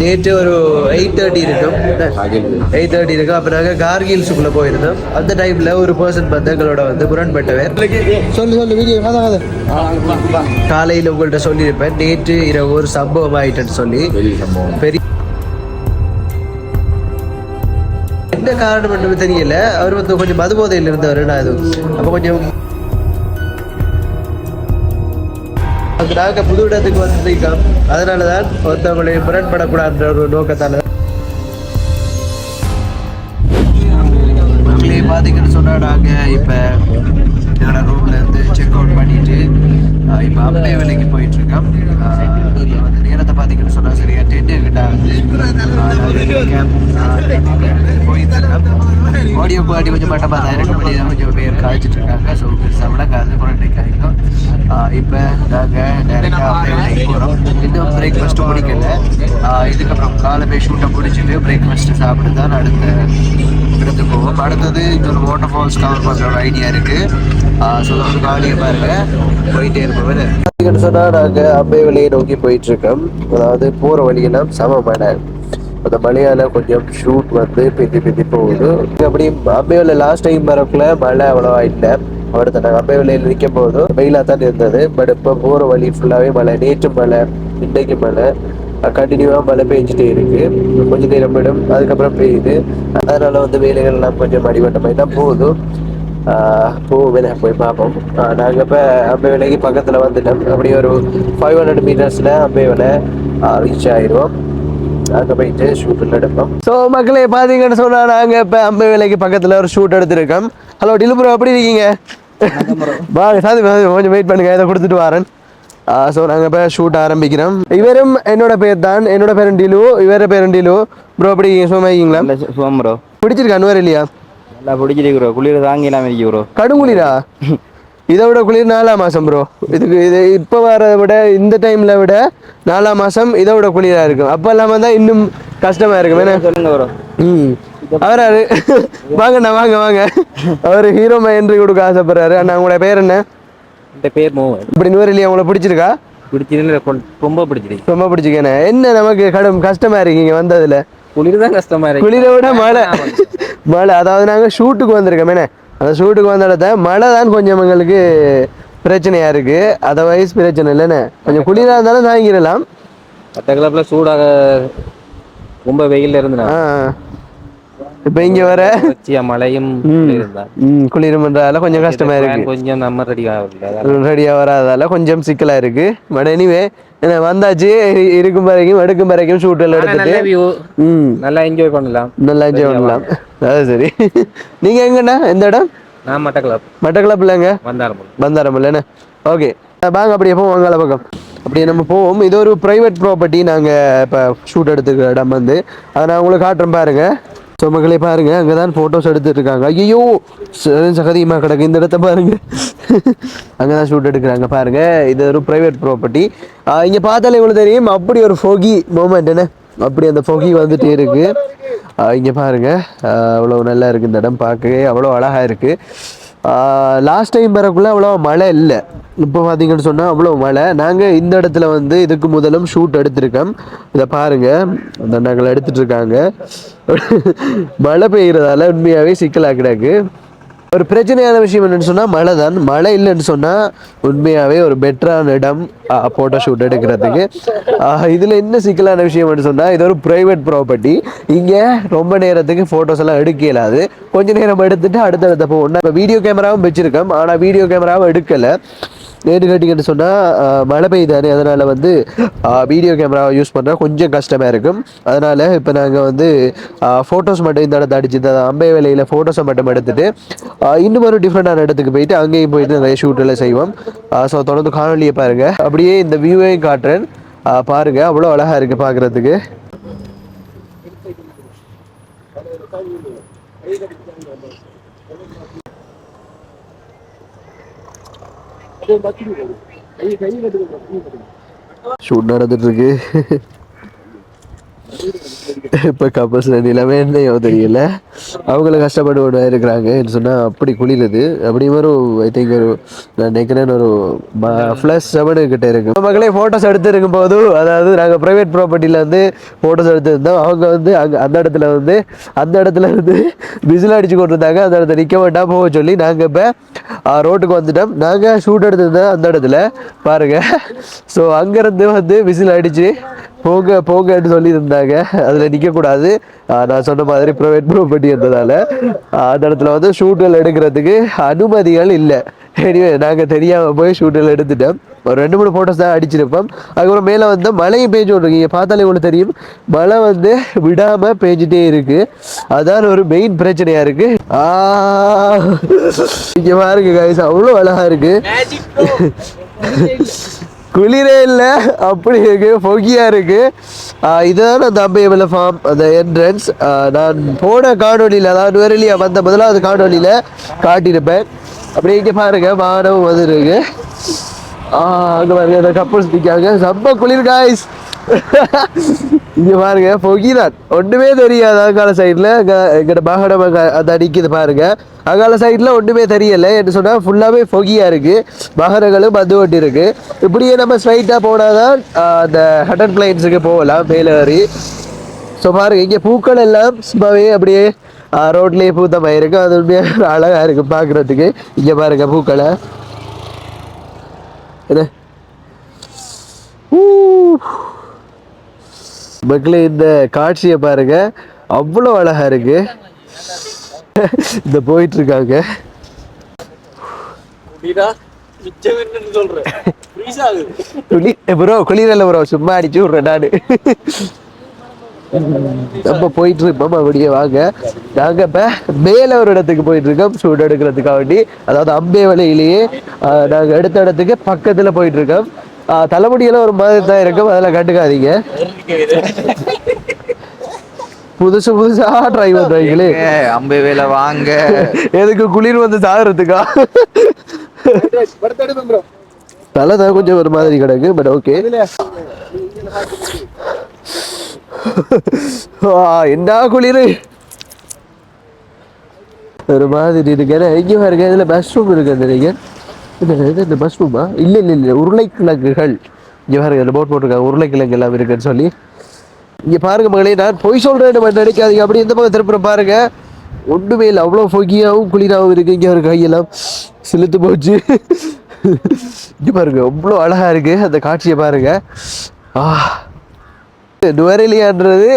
நேற்று ஒரு eight thirty இருக்கும் எயிட் தேர்ட்டி இருக்கும் அப்போ நாங்கள் கார்கில்ஸுக்குள்ளே போயிருந்தோம். அந்த டைமில் ஒரு பர்சன் வந்து எங்களோட வந்து முரண்பட்டவர் சொல்லு சொல்லு வீடியோ கதை கதை காலையில் உங்கள்கிட்ட சொல்லியிருப்பேன். நேற்று இரவு ஒரு சம்பவம் ஆயிட்டுன்னு சொல்லி. பெரிய என்ன காரணம் என்று தெரியல. அவர் வந்து கொஞ்சம் மது போதையில் இருந்தவர் நான் அது அப்போ கொஞ்சம் அது நாங்கள் புது இடத்துக்கு வந்திருக்கோம். அதனால தான் ஒருத்தவங்களை முரண்படக்கூடாதுன்ற ஒரு நோக்கத்தால். மக்களே பார்த்தீங்கன்னு சொன்னால் நாங்கள் இப்போ எங்களோட ரூம்ல இருந்து செக் அவுட் பண்ணிட்டு இப்போ அப்படியே வேலைக்கு போயிட்டு இருக்கோம் ஆஹ் இங்க வந்து நேரத்தை பார்த்தீங்கன்னு சொன்னால் சரியா டென் கிட்ட வந்து போயிட்டு இருக்கோம் ஆடியோ குவாலிட்டி கொஞ்சம் பட்ட தான் ரெண்டு மணி தான் கொஞ்சம் பேர் காய்ச்சிட்டு இருக்காங்க ஸோ பெருசாக விளக்காது குவாலிட்டி காய்க்கும் இப்போ நாங்கள் டேரெக்டாக போகிறோம் இன்னும் பிரேக்ஃபாஸ்ட்டும் முடிக்கல இதுக்கப்புறம் காலை போய் ஷூட்டை பிடிச்சிட்டு பிரேக்ஃபாஸ்ட்டு சாப்பிட்டு தான் அடுத்த எடுத்து போவோம் அடுத்தது இன்னொரு வாட்டர் ஃபால்ஸ் கவர் பண்ணுற ஐடியா இருக்குது ஸோ வந்து காலியை பாருங்க போயிட்டே இருப்போம் சொன்னால் நாங்கள் அம்பை வழியை நோக்கி போயிட்டு இருக்கோம் அதாவது போகிற வழியெல்லாம் சமமான அந்த மழையால் கொஞ்சம் ஷூட் வந்து பிந்தி பிந்தி போகுது. அப்படி அம்பையில் லாஸ்ட் டைம் வரக்குள்ள மழை அவ்வளோவா இல்லை அடுத்த நாங்கள் அம்பை நிற்கும் போதும் வெயிலாக தான் இருந்தது. பட் இப்போ போகிற வழி ஃபுல்லாகவே மழை. நேற்று மழை இன்றைக்கு மழை. கண்டினியூவாக மழை பெஞ்சிட்டே இருக்கு. கொஞ்ச நேரம் விடும். அதுக்கப்புறம் பெய்யுது. அதனால வந்து வேலைகள் எல்லாம் கொஞ்சம் அடிபட்ட மாதிரி தான் போகுது. போவேல போய் பார்ப்போம். நாங்கள் இப்போ அம்பை விலைக்கு பக்கத்தில் வந்துட்டோம். அப்படி ஒரு ஃபைவ் ஹண்ட்ரட் மீட்டர்ஸில் அம்பை விலை ரீச் ஆயிடுவோம் அங்கே போயிட்டு ஷூட்டில் எடுப்போம் ஸோ மக்களே பார்த்தீங்கன்னு சொன்னால் நாங்கள் இப்போ அம்பை விலைக்கு பக்கத்தில் ஒரு ஷூட் எடுத்திருக்கோம். ஹலோ டிலுபுரம் எப்படி இருக்கீங்க? வாங்க சாந்தி, கொஞ்சம் வெயிட் பண்ணுங்க இதை கொடுத்துட்டு வரேன். ஸோ நாங்கள் இப்போ ஷூட் ஆரம்பிக்கிறோம். இவரும் என்னோட பேர் தான் என்னோட பேரும் டிலு இவர பேரும் டிலு. ப்ரோ அப்படி சும்மாங்களா நல்ல சுகம் ப்ரோ பிடிச்சிருக்கா அன்வர் இல்லையா? நல்லா பிடிச்சிருக்கு ப்ரோ குளிர் தாங்கிலாம் இருக்கு ப்ரோ கடுங்குளிரா? இதை விட குளிர் நாலாம் மாசம் ப்ரோ இதுக்கு இது இப்போ வரதை விட இந்த டைம்ல விட நாலாம் மாசம் இதை விட குளிரா இருக்கும். அப்போ இல்லாமல் தான் இன்னும் கஷ்டமா இருக்கும். ஏன்னா சொல்லுங்க ப்ரோ ம். அவராரு. வாங்கண்ணா வாங்க வாங்க. அவர் ஹீரோ என்ட்ரி கொடுக்க ஆசைப்படுறாரு. அண்ணா உங்களோட பேர் என்ன? இந்த பேர் மோகன். இப்படி நூறு உங்களை பிடிச்சிருக்கா? பிடிச்சிருக்கு ரொம்ப பிடிச்சிருக்கு. ரொம்ப பிடிச்சிக்கண்ணே என்ன? நமக்கு கடும் கஷ்டமா இருக்கீங்க வந்ததுல? குளிர் தான் கஷ்டமா இருக்கு. குளிரை விட மழை. மழை. அதாவது நாங்கள் ஷூட்டுக்கு வந்திருக்கோம். என்ன? அந்த ஷூட்டுக்கு வந்த இடத்த மழை தான் கொஞ்சம் எங்களுக்கு பிரச்சனையா இருக்கு. அதர்வைஸ் பிரச்சனை இல்லைண்ணே. கொஞ்சம் குளிராக இருந்தாலும் தாங்கிடலாம். மற்ற கிளப்ல சூடாக ரொம்ப வெயில்ல இருந்து இப்போ இங்கே வர மழையும் குளிருமன்றால கொஞ்சம் கஷ்டமா இருக்கு. கொஞ்சம் நம்ம ரெடி ஆகல ரெடியாக வராதால கொஞ்சம் சிக்கலா இருக்கு. பட் எனிவே என்ன வந்தாச்சு இருக்கும் வரைக்கும் எடுக்கும் வரைக்கும் ஷூட்டில் எடுத்துட்டு. நல்ல என்ஜாய் பண்ணலாம். நல்லா என்ஜாய் பண்ணலாம். அது சரி. நீங்க எங்கண்ணா? எந்த இடம்? நான் மட்ட கிளப் மட்டக்களப்பில்லைங்க வந்தாரம் பந்தாரம் இல்லைண்ணே ஓகே வாங்க அப்படியே போவோம் வாங்க பக்கம். அப்படியே நம்ம போவோம். இது ஒரு ப்ரைவேட் ப்ராப்பர்ட்டி நாங்கள் இப்போ ஷூட் எடுத்துக்கிற இடம் வந்து. அதை நான் உங்களுக்கு காட்டுறேன் பாருங்க. ஸோ மக்களே பாருங்க அங்கே தான் ஃபோட்டோஸ் எடுத்துட்டு இருக்காங்க ஐயோ சகதியமாக கிடக்கு இந்த இடத்த பாருங்க. அங்கே தான் ஷூட் எடுக்கிறாங்க பாருங்க. இது ஒரு ப்ரைவேட் ப்ராப்பர்ட்டி இங்கே பார்த்தாலே உங்களுக்கு தெரியும் அப்படி ஒரு ஃபோகி மூமெண்ட் என்ன? அப்படி அந்த ஃபோகி வந்துட்டே இருக்கு. இங்கே பாருங்க. அவ்வளோ நல்லா இருக்கு இந்த இடம் பார்க்கவே அவ்வளோ அழகாக இருக்கு. லாஸ்ட் டைம் வரக்குள்ளே அவ்வளோ மழை இல்லை. இப்போ பார்த்தீங்கன்னு சொன்னால் அவ்வளோ மழை. நாங்கள் இந்த இடத்துல வந்து இதுக்கு முதலும் ஷூட் எடுத்திருக்கோம். இதை பாருங்க. அந்த நாங்கள் எடுத்துட்டு இருக்காங்க. மழை பெய்கிறதால உண்மையாகவே சிக்கலாக கிடக்கு. ஒரு பிரச்சனையான விஷயம் என்னன்னு சொன்னால் மழை தான். மழை இல்லைன்னு சொன்னால் உண்மையாகவே ஒரு பெட்டரான இடம் ஃபோட்டோ ஷூட் எடுக்கிறதுக்கு. இதில் என்ன சிக்கலான விஷயம்னு சொன்னால் இது ஒரு ப்ரைவேட் ப்ராப்பர்ட்டி இங்கே ரொம்ப நேரத்துக்கு ஃபோட்டோஸ் எல்லாம் எடுக்க இயலாது. கொஞ்ச நேரம் எடுத்துட்டு அடுத்தடுத்த போகணும் இப்போ வீடியோ கேமராவும் வச்சுருக்கோம். ஆனால் வீடியோ கேமராவும் எடுக்கலை. நேரு கேட்டிங்கன்னு சொன்னால் மழை பெய்யுதானே அதனால் வந்து வீடியோ கேமராவை யூஸ் பண்ணுறா கொஞ்சம் கஷ்டமாக இருக்கும். அதனால் இப்போ நாங்கள் வந்து ஃபோட்டோஸ் மட்டும் இந்த இடத்த அடிச்சு இந்த அம்பை வேலையில் ஃபோட்டோஸை மட்டும் எடுத்துட்டு இன்னும் ஒரு டிஃப்ரெண்டான இடத்துக்கு போயிட்டு அங்கேயும் போயிட்டு நிறைய ஷூட்டெல்லாம் செய்வோம். ஸோ தொடர்ந்து காணொலியை பாருங்கள் அப்படியே இந்த வியூவையும் காட்டுறேன். பாருங்கள் அவ்வளோ அழகாக இருக்குது பார்க்குறதுக்கு ஷூட் நடந்துட்டு இருக்கு. இப்போ கப்பல்ஸ் நிலைமை என்னையோ தெரியல. அவங்களும் கஷ்டப்பட்டு கொண்டு இருக்கிறாங்க. சொன்னால் அப்படி குளிருது. அப்படி ஒரு ஐ திங்க் ஒரு நான் நினைக்கிறேன் ஒரு ப்ளஸ் செவனு கிட்ட இருக்கு. மக்களே ஃபோட்டோஸ் எடுத்துருக்கும் போதும் போது அதாவது நாங்கள் ப்ரைவேட் ப்ராப்பர்ட்டியில் வந்து ஃபோட்டோஸ் எடுத்துருந்தோம். அவங்க வந்து அங்கே அந்த இடத்துல வந்து அந்த இடத்துல வந்து விசில் அடிச்சு கொண்டு இருந்தாங்க அந்த இடத்துல நிற்க வேண்டாம் போக சொல்லி நாங்கள் இப்போ ரோட்டுக்கு வந்துட்டோம். நாங்கள் ஷூட் எடுத்திருந்தோம் அந்த இடத்துல. பாருங்கள் ஸோ அங்கேருந்து வந்து விசில் அடிச்சு போங்க போங்கன்னு சொல்லி இருந்தாங்க அதில் நிற்கக்கூடாது நான் சொன்ன மாதிரி ப்ரைவேட் ப்ராப்பர்ட்டி இருந்ததால். அந்த இடத்துல வந்து ஷூட்டில் எடுக்கிறதுக்கு அனுமதிகள் இல்லை. எனிவே நாங்கள் தெரியாமல் போய் ஷூட்டில் எடுத்துட்டோம். ஒரு ரெண்டு மூணு ஃபோட்டோஸ் தான் அடிச்சிருப்போம். அதுக்கப்புறம் மேலே வந்து மழையும் பேஞ்சு விட்ருக்கீங்க பார்த்தாலே உங்களுக்கு தெரியும். மழை வந்து விடாமல் பேஞ்சிட்டே இருக்குது அதான் ஒரு மெயின் பிரச்சனையாக இருக்குது ஆ இங்கே பாருங்க கைஸ் அவ்வளோ அழகா இருக்குது குளிரே இல்லை. அப்படி இருக்கு. பொகியா இருக்கு. ஆஹ் இதுதான் அந்த அம்பையமலை ஃபார்ம் அந்த என்ட்ரன்ஸ் நான் போன காணொலியில் அதாவது வேறலியா வந்த முதலாவது காணொலியில் காட்டியிருப்பேன். அப்படியே இங்கே பாருங்க வானம் வந்துருக்கு அங்கே பாருங்க அந்த கப்பல்ஸ் நிற்காங்க ரொம்ப குளிர் காய்ஸ் இங்க பாருங்க பொகிதான் ஒண்ணுமே தெரியாது அங்கால சைடில் எங்கட வாகனம் அது அடிக்குது பாருங்க. அங்கால சைடில் ஒண்ணுமே தெரியல. என்று சொன்னா ஃபுல்லாவே பொகியா இருக்கு. வாகனங்களும் மது ஒட்டி இருக்கு இப்படியே நம்ம ஸ்ட்ரைட்டா போனாதான் தான் அந்த ஹட்டன் பிளைன்ஸுக்கு போகலாம் மேலேறி ஸோ பாருங்க இங்கே பூக்கள் எல்லாம் சும்மாவே அப்படியே ரோட்லேயே பூத்த மாதிரி இருக்கு. அது உண்மையாக அழகா இருக்கு பார்க்குறதுக்கு இங்கே பாருங்க பூக்களை. என்ன ஊ. மக்களே இந்த காட்சியை பாருங்க. அவ்வளோ அழகா இருக்கு. இந்த போயிட்டு இருக்காங்க ப்ரோ குளிரல ப்ரோ சும்மா அடிச்சு விட்றேன் நானு. நம்ம போயிட்டு இருக்கோம். அப்படியே வாங்க. நாங்க இப்ப மேல ஒரு இடத்துக்கு போயிட்டு இருக்கோம். ஷூட் எடுக்கிறதுக்காக வேண்டி. அதாவது அம்பே வலையிலேயே நாங்க எடுத்த இடத்துக்கு பக்கத்துல போயிட்டு இருக்கோம். தலைமுடியெல்லாம் ஒரு மாதிரி தான் இருக்கும் அதெல்லாம் கண்டுக்காதீங்க. புதுசு புதுசா ட்ரை பண்றீங்களே. அம்பை வேலை வாங்க. எதுக்கு குளிர் வந்து சாகுறதுக்கா தலை தான் கொஞ்சம் ஒரு மாதிரி கிடக்கு பட் ஓகே என்ன குளிர்? ஒரு மாதிரி இருக்கு. ஏன்னா எங்கே பாருங்க இதுல பஸ் ரூம் இருக்கு அந்த இந்த இது இந்த பஸ் இல்லை இல்லை இல்லை. உருளைக்கிழங்குகள். இங்கே பாருங்க இந்த போட் போட்டிருக்காங்க. உருளைக்கிழங்கு எல்லாம் இருக்குன்னு சொல்லி. இங்கே பாருங்க மகளே நான் பொய் சொல்கிறேன் மட்டும் நினைக்காதீங்க. அப்படி இந்த பக்கம் திருப்புறம் பாருங்க. ஒன்றுமே இல்லை. அவ்வளோ பொகியாவும் குளிராகவும் இருக்குது இங்கே ஒரு கையெல்லாம் செலுத்து போச்சு. இங்கே பாருங்க அவ்வளோ அழகாக இருக்குது அந்த காட்சியை பாருங்கள் ஆ. நுவரெலியான்றது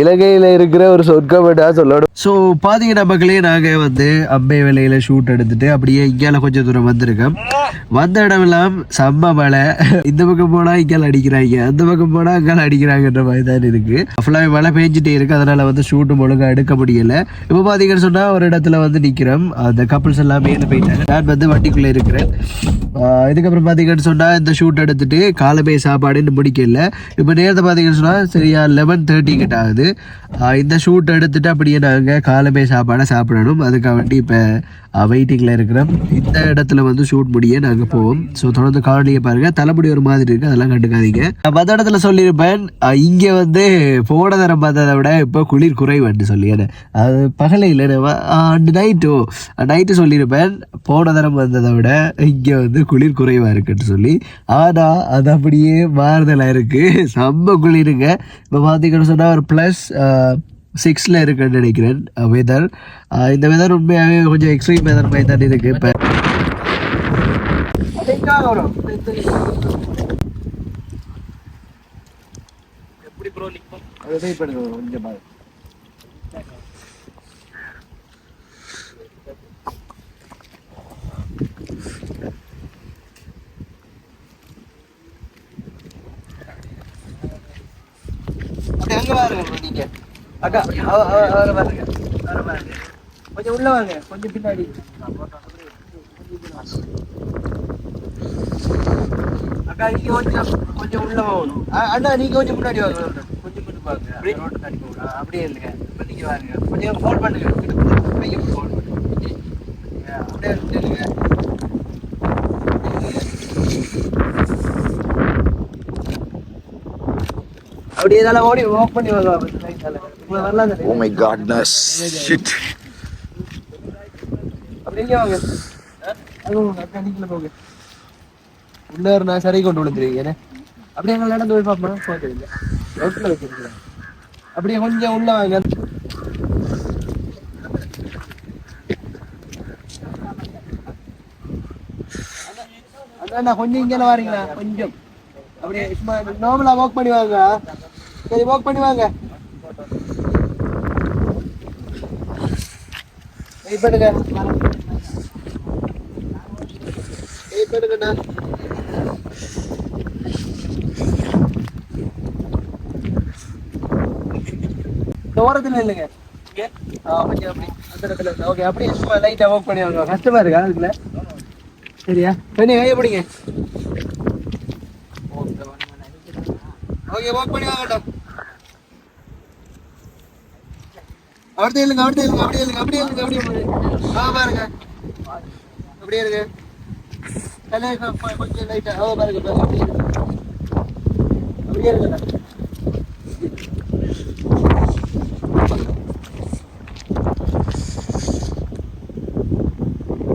இலங்கையில இருக்கிற ஒரு சொர்க்கமெண்டா சொல்லணும். ஸோ பாத்தீங்கன்னா மக்களே நாங்க வந்து அம்பை வேலையில ஷூட் எடுத்துட்டு அப்படியே இங்கால கொஞ்சம் தூரம் வந்திருக்கோம். வந்த இடமெல்லாம் செம்ம மழை. இந்த பக்கம் போனா இங்கால அடிக்கிறாங்க அந்த பக்கம் போனா அங்கால அடிக்கிறாங்கன்ற மாதிரி தான் இருக்கு. ஃபுல்லாகவே மழை பெஞ்சிட்டே இருக்கு அதனால வந்து ஷூட்டும் ஒழுங்கா எடுக்க முடியல. இப்போ பாத்தீங்கன்னு சொன்னா ஒரு இடத்துல வந்து நிக்கிறோம். அந்த கப்பல்ஸ் எல்லாம் மேலே போயிட்டாங்க. நான் வந்து வண்டிக்குள்ள இருக்கிறேன். இதுக்கப்புறம் பாத்தீங்கன்னு சொன்னா இந்த ஷூட் எடுத்துட்டு காலமே சாப்பாடுன்னு முடிக்கல. இப்போ நேரத்தை பாத்தீங்கன்னு சொன்னா சரியா லெவன் தேர்ட்டி கிட்ட ஆகுது. இந்த ஷூட் எடுத்துட்டு அப்படியே நாங்க காலமே சாப்பாடை சாப்பிடணும். அதுக்காக வேண்டி இப்போ வெயிட்டிங்கில் இருக்கிறோம். இந்த இடத்துல வந்து ஷூட் முடிய நாங்கள் போவோம். ஸோ தொடர்ந்து காணொலியை பாருங்க. தலைமுடி ஒரு மாதிரி இருக்கு. அதெல்லாம் கண்டுக்காதீங்க. மற்ற இடத்துல சொல்லியிருப்பேன். இங்கே இங்க வந்து போன தரம் பார்த்ததை விட இப்போ குளிர் குறைவுன்னு சொல்லி. அது பகலை அண்டு நைட்டோ நைட்டு சொல்லியிருப்பேன். போன தரம் வந்ததை விட இங்கே வந்து குளிர் குறைவாக இருக்குன்னு சொல்லி. ஆனால் அது அப்படியே மாறுதலாக இருக்குது செம்ம குளிருங்க. இப்போ பார்த்தீங்கன்னு சொன்னால் ஒரு ப்ளஸ் சிக்ஸில் இருக்குன்னு நினைக்கிறேன். வெதர் இந்த வெதர் உண்மையாகவே கொஞ்சம் எக்ஸ்ட்ரீம் வெதர் மாதிரி தான் இருக்கு. இப்போ அங்க பாருங்க நீங்க? அக்கா அவ- அவ- அவரை பாருங்க அவரை பாருங்க. கொஞ்சம் உள்ள வாங்க கொஞ்சம் பின்னாடி. அக்கா இங்க கொஞ்சம் கொஞ்சம் உள்ள போகணும் அண்ணா நீங்க கொஞ்சம் முன்னாடி வாங்க கொஞ்சம் கொஞ்சம் பாருங்க ரோட்டு தாண்டி போகணும் ஆ, அப்படியே இல்லைங்க இப்ப நீங்க வாங்க. கொஞ்சம் ஃபோன் பண்ணுங்க. ஃபோன் பண்ணுங்க. அப்படியே இல்லைங்க அப்படியே இதெல்லாம் ஓடி வாக் பண்ணி வரலாம் தானே? Oh my godness. Shit. அப்படி இங்கே வாங்க. நீங்களே போங்க உள்ள நான் சரி கொண்டு விழுந்துருவீங்க அப்படியே எங்களை நடந்து போய் பார்ப்போம். போகிறீங்க ரோட்டில் வச்சிருக்கேன் அப்படியே கொஞ்சம் உள்ள வாங்க. அண்ணா கொஞ்சம் இங்கே வாரீங்களா? கொஞ்சம். அப்படியே சும்மா நார்மலா வாக் பண்ணி வாங்க. சரி வாக் பண்ணி வாங்க. வெயிட் பண்ணுங்க. வெயிட் பண்ணுங்கண்ணா தோரத்துல இல்லைங்க ஓகே அப்படி அந்த இடத்துல ஓகே அப்படியே லைட்டாக வாக் பண்ணி வாங்க. கஷ்டமா இருக்கா அதுக்குள்ள? சரியா? பண்ணி கையை பிடிங்க. ஓகே வாக் பண்ணி வாங்கட்டும் அப்படியே இல்லைங்க அப்படியே இல்லைங்க அப்படியே இல்லைங்க அப்படியே இல்லைங்க அப்படியே இல்லைங்க ஆ பாருங்க. அப்படியே இருங்க. தலை கொஞ்சம் லைட்டா ஆ பாருங்க பாருங்க அப்படியே இருங்க. அப்படியே இருங்க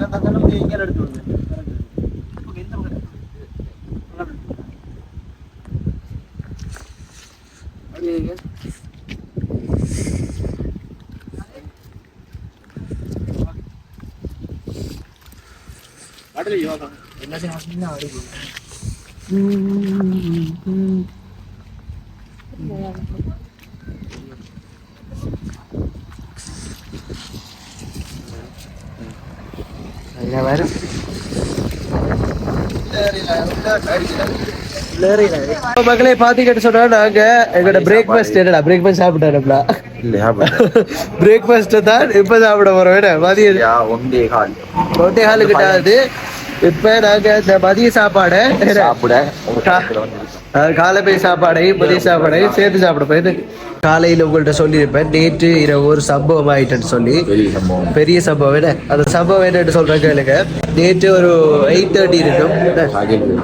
நான் தலை முடிய இங்கே எடுத்து விடுங்க ஓகே இந்த பக்கம் அப்படியே இருங்க வரும் மக்களே பாத்தீங்கன்னு சொன்னா நாங்க எங்களோட பிரேக்ஃபாஸ்ட் என்னடா பிரேக்ஃபாஸ்ட் சாப்பிட்டாருங்களா இல்லையா பிரேக்ஃபாஸ்ட் தான் இப்ப சாப்பிட போறோம் மதியம் ஒன்றே கால் ஒட்டே காலு கிட்ட இப்ப நாங்க இந்த மதிய சாப்பாடை சாப்பிட. காலமை சாப்பாடையும் மதிய சாப்பாடையும் சேர்த்து சாப்பிட போயிது காலையில உங்கள்ட்ட சொல்லியிருப்பேன். நேற்று இரவு ஒரு சம்பவம் ஆயிட்டுன்னு சொல்லி. பெரிய சம்பவம். என்ன? அந்த சம்பவம் என்னன்னு சொல்றேன் கேளுங்க. நேற்று ஒரு எயிட் தேர்ட்டி இருக்கும்.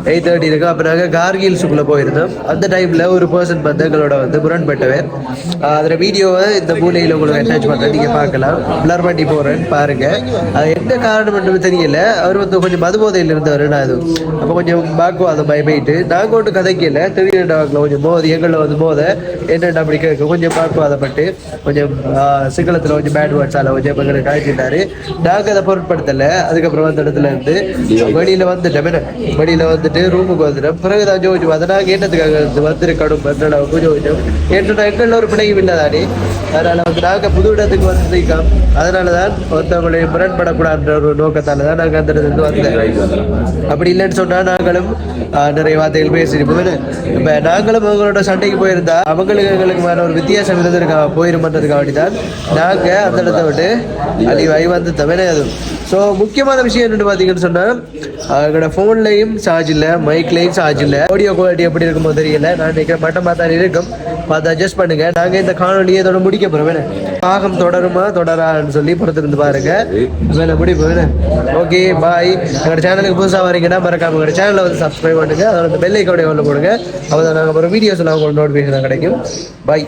எயிட் தேர்ட்டி இருக்கும். அப்ப நாங்க கார்கில்ஸுக்குள்ள போயிருந்தோம். அந்த டைம்ல ஒரு பர்சன் வந்து எங்களோட வந்து முரண்பட்டவர். அதுல வீடியோவை இந்த மூலையில உங்களுக்கு அட்டாச் பண்றேன். நீங்க பார்க்கலாம். பிளர் பண்ணி போறேன். பாருங்க. அது என்ன காரணம் தெரியல. அவர் வந்து கொஞ்சம் மதுபோதையில் இருந்தவர். நான் அது அப்ப கொஞ்சம் வாக்குவாதம் பயப்பட்டு நாங்க ஒன்றும் கதைக்கல. திடீர்னு கொஞ்சம் மோதி எங்களை வந்து மோத என்னென்ன அப்படி கேட்க கொஞ்சம் வாக்குவாதப்பட்டு கொஞ்சம் சிங்களத்தில் சிங்களத்துல கொஞ்சம் பேட் வேர்ட்ஸால கொஞ்சம் எங்களை கழிச்சிட்டாரு நாங்க அதை பொருட்படுத்தல. அதுக்கப்புறம் அந்த இடத்துல இருந்து வெளியில வந்துட்டோம். என்ன? வெளியில வந்துட்டு ரூமுக்கு வந்துட்டோம். பிறகுதான் ஜோதிச்சு அதை நாங்கள் என்னத்துக்காக வந்திருக்கணும் கொஞ்சம் கொஞ்சம் ஏன்னா எங்கள ஒரு பிணையும் இல்லதானே அதனால வந்து நாங்க புது இடத்துக்கு வந்திருக்கோம். அதனாலதான் ஒருத்தவங்களை முரண்படக்கூடாதுன்ற ஒரு நோக்கத்தால தான் நாங்க அந்த இடத்துல இருந்து அப்படி இல்லைன்னு சொன்னா நாங்களும் நிறைய வார்த்தைகள் பேசியிருப்போம். என்ன? இப்ப நாங்களும் அவங்களோட சண்டைக்கு போயிருந்தா அவங்களுக்கு எங்களுக்கு மேல ஒரு வித்தியாசம் இருந்திருக்கா போயிருமன்றதுக்காக வேண்டி தான் நாங்க அந்த இடத்த விட்டு அழிவாய் வந்து தவிர அது ஸோ முக்கியமான விஷயம் என்னென்னு பார்த்தீங்கன்னு சொன்னா ஆஹ், எங்களோட ஃபோன்லையும் சார்ஜ் இல்லை மைக்லையும் சார்ஜ் இல்லை. ஆடியோ குவாலிட்டி எப்படி இருக்குமோ தெரியல. நான் நினைக்கிறேன் மட்டம் பார்த்தா இருக்கும். பார்த்து அட்ஜஸ்ட் பண்ணுங்க. நாங்க இந்த காணொலியை இதோட முடிக்க போறோம். என்ன? பாகம் தொடருமா? தொடரான்னு சொல்லி பொறுத்திருந்து பாருங்க. வேலை முடிப்போம் ஓகே பாய் எங்களோட சேனலுக்கு புதுசாக வரீங்கன்னா மறக்காம எங்களோட சேனலை வந்து சப்ஸ்கிரைப் பண்ணுங்க. அதோட பெல் ஐக்கோடைய ஒன்று போடுங்க. அப்போ நாங்கள் ஒரு வீடியோஸ் எல்லாம் உங்களுக்கு நோட்டிஃபிகேஷன் கிடைக்கும். பாய்